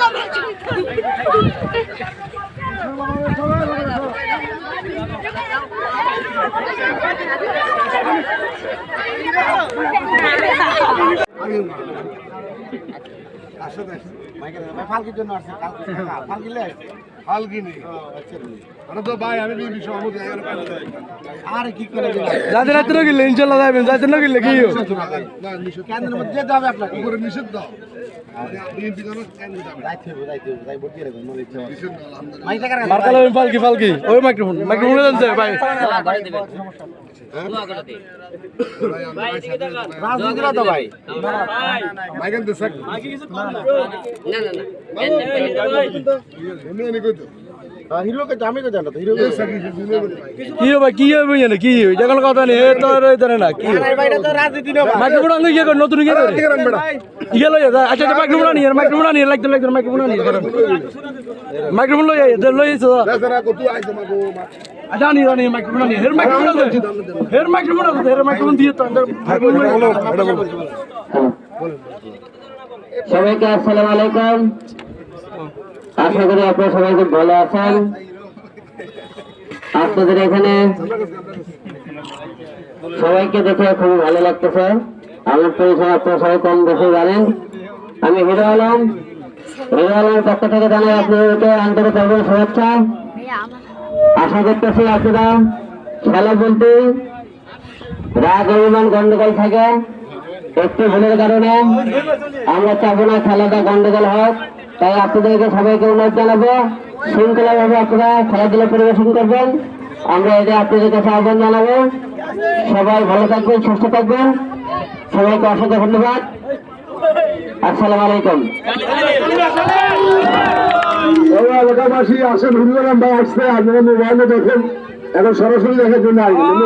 ফালকির জন্য আসছে দেখ ফালকিনি ফালকির জন্য আসছে ফালকিলে বিবি যাতে রাত্রে গেলে ইনশাল্লাহ যাবেন। যাতে না গেলে কি ফালকি ফালকি। ওই মাইক্রোফোন মাইক্রোফোনে জানছে ভাই। রাজনীতিরা তো ভাই? মাইকেন দে সাক এমনি এনে বলে কি হবে কি হবে জানে কি। যখন কথা নেই এ তো আর জানে না কি? হবে ভাইটা তো রাজনীতি না ভাই। মাইক্রোফোন আনলে কি নতুন কি করে। ইয়ে লই আচ্ছা আচ্ছা মাইক্রোফোন আনি মাইক্রোফোন আনি লাগতে লাগতে মাইক্রোফোন আনি। মাইক্রোফোন লই আই লই আইছো দাদা কত আইছে মাগো মা। আচ্ছা আনি আনি মাইক্রোফোন আনি হের মাইক্রোফোন আছে হের মাইক্রোফোন আছে হের মাইক্রোফোন দিয়ে তো আন্দার সবাইকে আসসালামু আলাইকুম। আশা করি আপনারা সবাই খুব ভালো আছেন। আপনাদের এখানে সবাইকে দেখে খুব ভালো লাগতেছে। আমার পরিচয় আপনারা সবাই কম বেশি জানেন। আমি হিরো আলম। হিরো আলমের পক্ষ থেকে জানাই আপনাদেরকে আন্তরিক শুভেচ্ছা। আশা করতেছি আপনারা খেলা বলতে রাগ অভিমান গন্ডগোল থাকে একটু ভুলের কারণে আমরা চাবো না খেলাটা গন্ডগোল হোক। তাই আপনাদেরকে সবাইকে অনুরোধ জানাব শৃঙ্খলা ভাবে আপনারা খেলাধুলা পরিবেশন করবেন। আমরা এটা আপনাদের কাছে আহ্বান জানাব। সবাই ভালো থাকবেন সুস্থ থাকবেন। সবাইকে অসংখ্য ধন্যবাদ। আসসালাম আলাইকুম। এলাকাবাসী আসেন হুজুরাম ভাই আসছে আপনারা মোবাইলে দেখেন। এখন সরাসরি দেখার জন্য আসবেন।